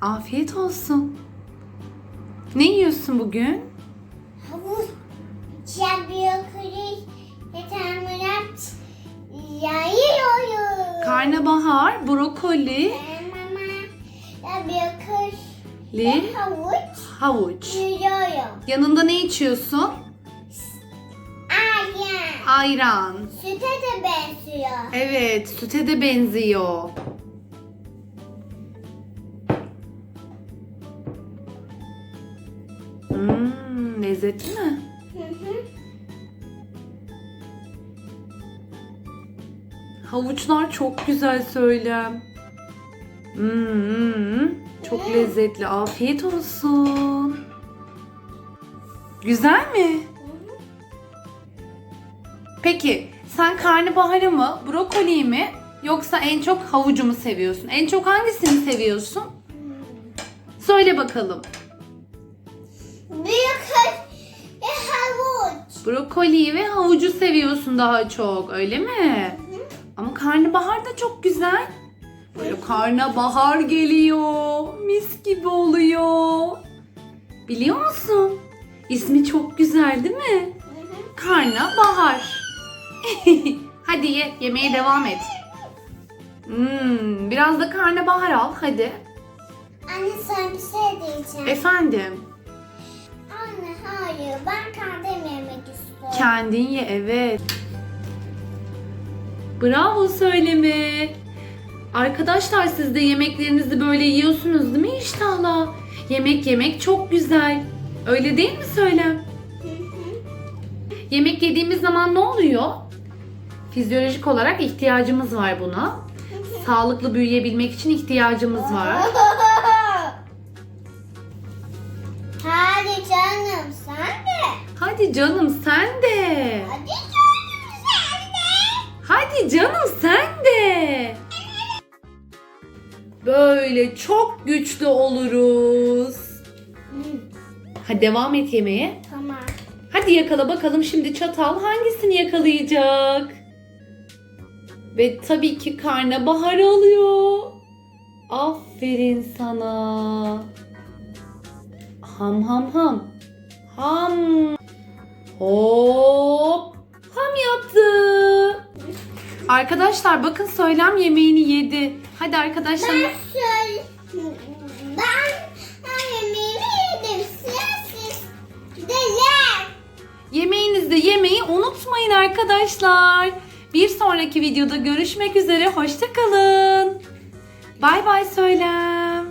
Afiyet olsun. Ne yiyorsun bugün? Havuz yapıyoruz. Yeterliler yayıyoruz. Karnabahar, brokoli, Mama yapıyoruz. li, Havuç havuç. yiyorum. Yanında ne içiyorsun? Aynen. Ayran. Süte de benziyor. Evet, süte de benziyor. Lezzetli mi? Hı hı. Havuçlar çok güzel söylem. Hmm, çok lezzetli. Afiyet olsun. Güzel mi? Peki sen karnabaharı mı, brokoliyi mi yoksa en çok havucu mu seviyorsun? En çok hangisini seviyorsun? Söyle bakalım. Büyük havuç. Brokoliyi ve havucu seviyorsun daha çok öyle mi? Ama karnabahar da çok güzel. Böyle karnabahar geliyor. Mis gibi oluyor. Biliyor musun? İsmi çok güzel değil mi? Karnabahar. hadi ye, yemeğe devam et. Hmm, biraz da karnabahar al hadi. Anne sana bir şey diyeceğim. Efendim, kendin ye evet. Bravo söyleme. Arkadaşlar siz de yemeklerinizi böyle yiyorsunuz değil mi iştahla? Yemek yemek çok güzel. Öyle değil mi söylem? Yemek yediğimiz zaman ne oluyor? Fizyolojik olarak ihtiyacımız var buna. Sağlıklı büyüyebilmek için ihtiyacımız var. Hadi canım sen. Hadi canım sen de. Hadi canım sen de. Hadi canım sen de. Böyle çok güçlü oluruz. Hadi devam et yemeğe. Tamam. Hadi yakala bakalım şimdi çatal hangisini yakalayacak? Ve tabii ki karnabahar alıyor. Aferin sana. Ham ham ham. Ham. Hop. Ham yaptı. Arkadaşlar bakın söylem yemeğini yedi. Hadi arkadaşlar. Ben söyle. Ben, ben yemeğimi yedim. Siz de ye. Yemeğinizde yemeyi unutmayın arkadaşlar. Bir sonraki videoda görüşmek üzere. Hoşçakalın. Bay bay söylem.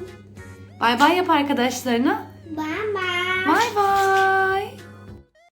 Bay bay yap arkadaşlarına. Ben